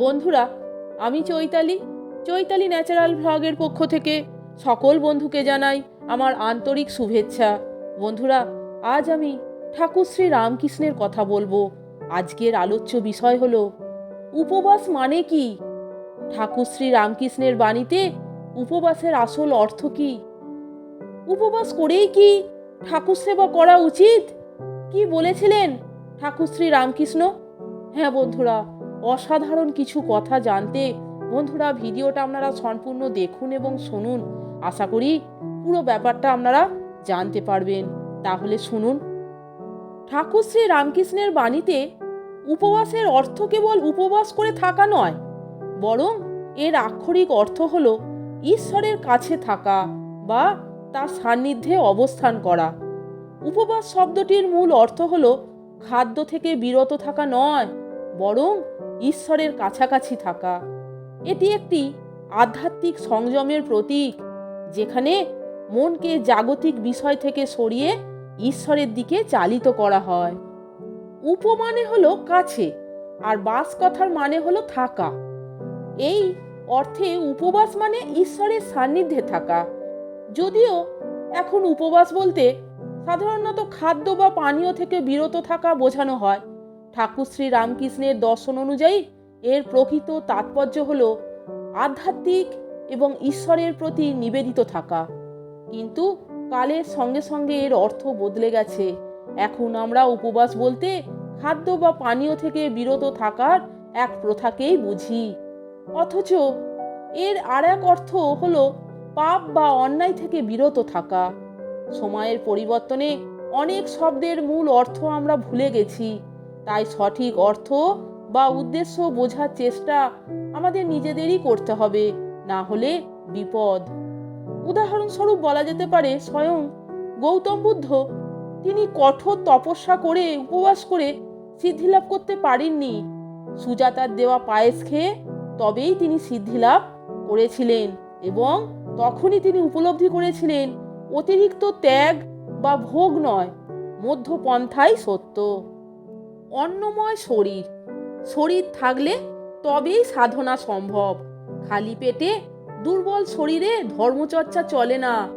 বন্ধুরা, আমি চৈতালি। চৈতালি ন্যাচারাল ভ্লগের পক্ষ থেকে সকল বন্ধুকে জানাই আমার আন্তরিক শুভেচ্ছা। বন্ধুরা, আজ আমি ঠাকুর শ্রী রামকৃষ্ণের কথা বলব। আজকের আলোচ্য বিষয় হলো, উপবাস মানে কি? ঠাকুর শ্রী রামকৃষ্ণের বাণীতে উপবাসের আসল অর্থ কি? উপবাস করেই কি ঠাকুর সেবা করা উচিত? কি বলেছিলেন ঠাকুর শ্রী রামকৃষ্ণ? হ্যাঁ বন্ধুরা অসাধারণ কিছু কথা জানতে। বন্ধুরা, ভিডিওটা আপনারা সম্পূর্ণ দেখুন এবং শুনুন। আশা করি পুরো ব্যাপারটা আপনারা জানতে পারবেন। তাহলে শুনুন। ঠাকুর শ্রী রামকৃষ্ণের বাণীতে উপবাসের অর্থ কেবল উপবাস করে থাকা নয়, বরং এর আক্ষরিক অর্থ হল ঈশ্বরের কাছে থাকা বা তার সান্নিধ্যে অবস্থান করা। উপবাস শব্দটির মূল অর্থ হল খাদ্য থেকে বিরত থাকা নয় বরং ঈশ্বরের কাছাকাছি থাকা। এটি একটি আধ্যাত্মিক সংযমের প্রতীক, যেখানে মনকে জাগতিক বিষয় থেকে সরিয়ে ঈশ্বরের দিকে চালিত করা হয়। উপ মানে হলো কাছে, আর বাস কথার মানে হলো থাকা। এই অর্থে উপবাস মানে ঈশ্বরের সান্নিধ্যে থাকা। যদিও এখন উপবাস বলতে সাধারণত খাদ্য বা পানীয় থেকে বিরত থাকা বোঝানো হয়। ঠাকুর শ্রী রামকৃষ্ণের দর্শন অনুযায়ী এর প্রকৃত তাৎপর্য হল আধ্যাত্মিক এবং ঈশ্বরের প্রতি নিবেদিত থাকা। কিন্তু কালের সঙ্গে সঙ্গে এর অর্থ বদলে গেছে। এখন আমরা উপবাস বলতে খাদ্য বা পানীয় থেকে বিরত থাকার এক প্রথাকেই বুঝি। অথচ এর আর এক অর্থ হলো পাপ বা অন্যায় থেকে বিরত থাকা। সময়ের পরিবর্তনে অনেক শব্দের মূল অর্থ আমরা ভুলে গেছি। তাই সঠিক অর্থ বা উদ্দেশ্য বোঝার চেষ্টা আমাদের নিজেদেরই করতে হবে, না হলে বিপদ। উদাহরণস্বরূপ বলা যেতে পারে, স্বয়ং গৌতম বুদ্ধ তিনি কঠোর তপস্যা করে উপবাস করে সিদ্ধিলাভ করতে পারেননি। সুজাতার দেওয়া পায়েস খেয়ে তবেই তিনি সিদ্ধিলাভ করেছিলেন এবং তখনই তিনি উপলব্ধি করেছিলেন, অতিরিক্ত ত্যাগ বা ভোগ নয়, মধ্যপন্থাই সত্য। অন্নময় শরীর। শরীর থাকলে তবেই সাধনা সম্ভব। খালি পেটে দুর্বল শরীরে ধর্মচর্চা চলে না।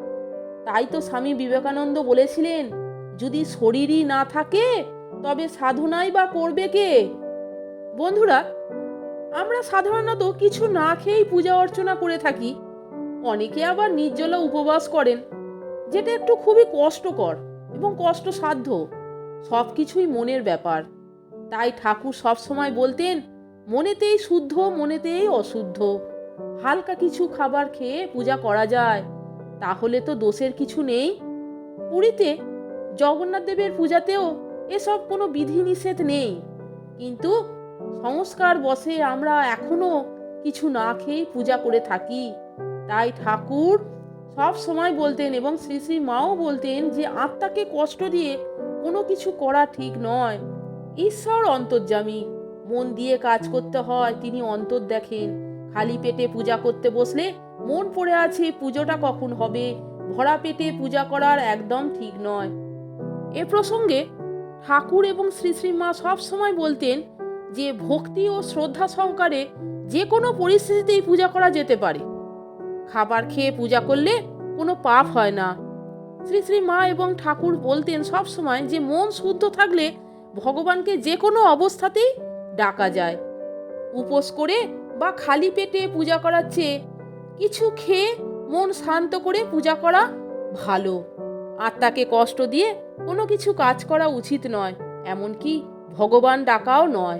তাই তো স্বামী বিবেকানন্দ বলেছিলেন, যদি শরীরই না থাকে, তবে সাধনাই বা করবে কে? বন্ধুরা, আমরা সাধারণত কিছু না খেয়েই পূজা অর্চনা করে থাকি। অনেকে আবার নির্জলা উপবাস করেন, যেটা একটু খুবই কষ্টকর এবং কষ্টসাধ্য। সব কিছুই মনের ব্যাপার। তাই ঠাকুর সবসময় বলতেন, মনেতেই শুদ্ধ, মনেতেই অশুদ্ধ। হালকা কিছু খাবার খেয়ে পূজা করা যায়, তাহলে তো দোষের কিছু নেই। পুরীতে জগন্নাথ দেবের পূজাতেও এসব কোনো বিধিনিষেধ নেই। কিন্তু সংস্কার বসে আমরা এখনও কিছু না খেয়ে পূজা করে থাকি। তাই ঠাকুর সব সময় বলতেন এবং শ্রী শ্রী মাও বলতেন যে আত্মাকে কষ্ট দিয়ে কোনো কিছু করা ঠিক নয়। ঈশ্বর অন্তর্যামী। মন দিয়ে কাজ করতে হয়, তিনি অন্তর দেখেন। খালি পেটে পূজা করতে বসলে মন পড়ে আছে, পুজোটা কখন হবে? ভরা পেটে পূজা করার একদম ঠিক নয়। এ প্রসঙ্গে ঠাকুর এবং শ্রী শ্রী মা সব সময় বলতেন যে, ভক্তি ও শ্রদ্ধা সহকারে যে কোনো পরিস্থিতিতেই পূজা করা যেতে পারে। খাবার খেয়ে পূজা করলে কোনো পাপ হয় না। শ্রী শ্রী মা এবং ঠাকুর বলতেন সব সময় যে, মন শুদ্ধ থাকলে ভগবানকে যে কোনো অবস্থাতেই ডাকা যায়। উপোস করে বা খালি পেটে পূজা করার চেয়ে কিছু খেয়ে মন শান্ত করে পূজা করা ভালো। আত্মাকে কষ্ট দিয়ে কোনো কিছু কাজ করা উচিত নয়, এমনকি ভগবান ডাকাও নয়।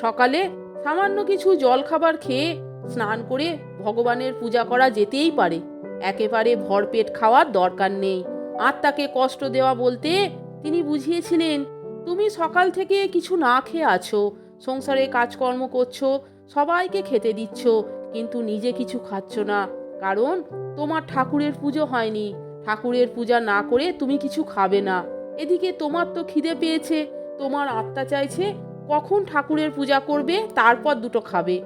সকালে সামান্য কিছু জলখাবার খেয়ে স্নান করে ভগবানের পূজা করা যেতেই পারে। একেবারে ভরপেট খাওয়ার দরকার নেই। আত্মাকে কষ্ট দেওয়া বলতে তিনি বুঝিয়েছিলেন তুমি সকাল থেকে কিছু না খেয়ে আছো, সংসারে কাজকর্ম করছ, সবাইকে খেতে দিচ্ছ, কিন্তু নিজে কিছু খাচ্ছ না। কারণ তোমার ঠাকুরের পুজো হয়নি। ঠাকুরের পূজা না করে তুমি কিছু খাবে না। এদিকে তোমার তো খিদে পেয়েছে, তোমার আত্মা চাইছে কখন ঠাকুরের পূজা করবে, তারপর দুটো খাবে।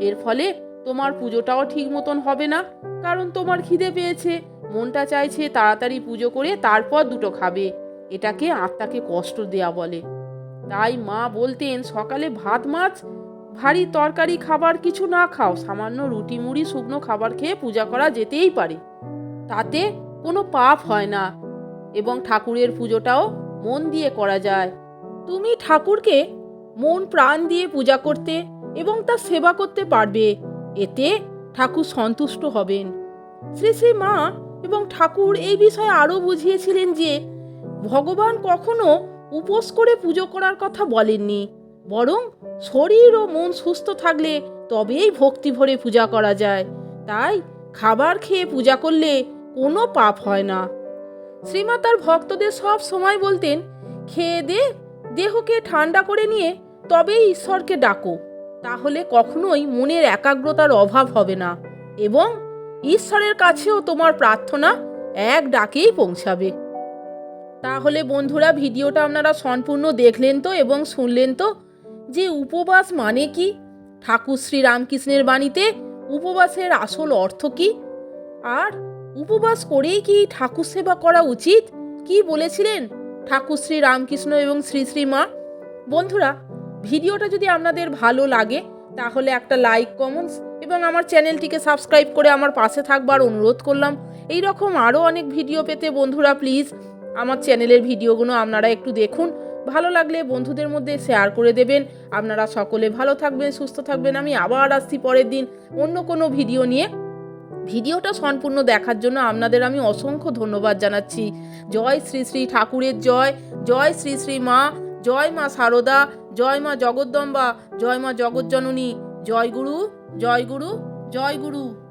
এর ফলে তোমার পুজোটাও ঠিক মতন হবে না, কারণ তোমার খিদে পেয়েছে। মনটা চাইছে তাড়াতাড়ি পুজো করে তারপর দুটো খাবে। এটাকে আত্মাকে কষ্ট দেয়া বলে। তাই মা বলতেন, সকালে ভাত, মাছ, ভারী তরকারি খাবার কিছু না খাও। সামান্য রুটি, মুড়ি, শুকনো খাবার খেয়ে পূজা করা যেতেই পারে। তাতে কোনো পাপ হয় না এবং ঠাকুরের পুজোটাও মন দিয়ে করা যায়। তুমি ঠাকুরকে মন, প্রাণ দিয়ে পূজা করতে এবং তার সেবা করতে পারবে। এতে ঠাকুর সন্তুষ্ট হবেন। শ্রী শ্রী মা এবং ঠাকুর এই বিষয়ে আরও বুঝিয়েছিলেন যে ভগবান কখনো উপোস করে পুজো করার কথা বলেননি, বরং শরীর ও মন সুস্থ থাকলে তবেই ভক্তি ভরে পূজা করা যায়। তাই খাবার খেয়ে পূজা করলে কোনো পাপ হয় না। শ্রীমা তার ভক্তদের সব সময় বলতেন, খেয়ে দে, দেহকে ঠান্ডা করে নিয়ে তবেই ঈশ্বরকে ডাকো। তাহলে কখনোই মনের একাগ্রতার অভাব হবে না এবং ঈশ্বরের কাছেও তোমার প্রার্থনা এক ডাকেই পৌঁছাবে। তাহলে বন্ধুরা ভিডিওটা আপনারা সম্পূর্ণ দেখলেন তো এবং শুনলেন তো? যে উপবাস মানে কি? ঠাকুর শ্রী রামকৃষ্ণের বাণীতে উপবাসের আসল অর্থ কি? আর উপবাস করেই কি ঠাকুর সেবা করা উচিত? কি বলেছিলেন ঠাকুর শ্রী রামকৃষ্ণ এবং শ্রী শ্রী মা? বন্ধুরা, ভিডিওটা যদি আপনাদের ভালো লাগে, তাহলে একটা লাইক, কমেন্টস এবং আমার চ্যানেলটিকে সাবস্ক্রাইব করে আমার পাশে থাকবার অনুরোধ করলাম। এই রকম আরও অনেক ভিডিও পেতে বন্ধুরা প্লিজ আমার চ্যানেলের ভিডিওগুলো আপনারা একটু দেখুন। ভালো লাগলে বন্ধুদের মধ্যে শেয়ার করে দেবেন। আপনারা সকলে ভালো থাকবেন, সুস্থ থাকবেন। আমি আবার আসছি পরের দিন অন্য কোনো ভিডিও নিয়ে। ভিডিওটা সম্পূর্ণ দেখার জন্য আপনাদের আমি অসংখ্য ধন্যবাদ জানাচ্ছি। জয় শ্রী শ্রী ঠাকুরের জয়। জয় শ্রী শ্রী মা। জয় মা সারদা। জয় মা জগদ্দম্বা। জয় মা জগজ্জননী। জয় গুরু। জয় গুরু। জয় গুরু।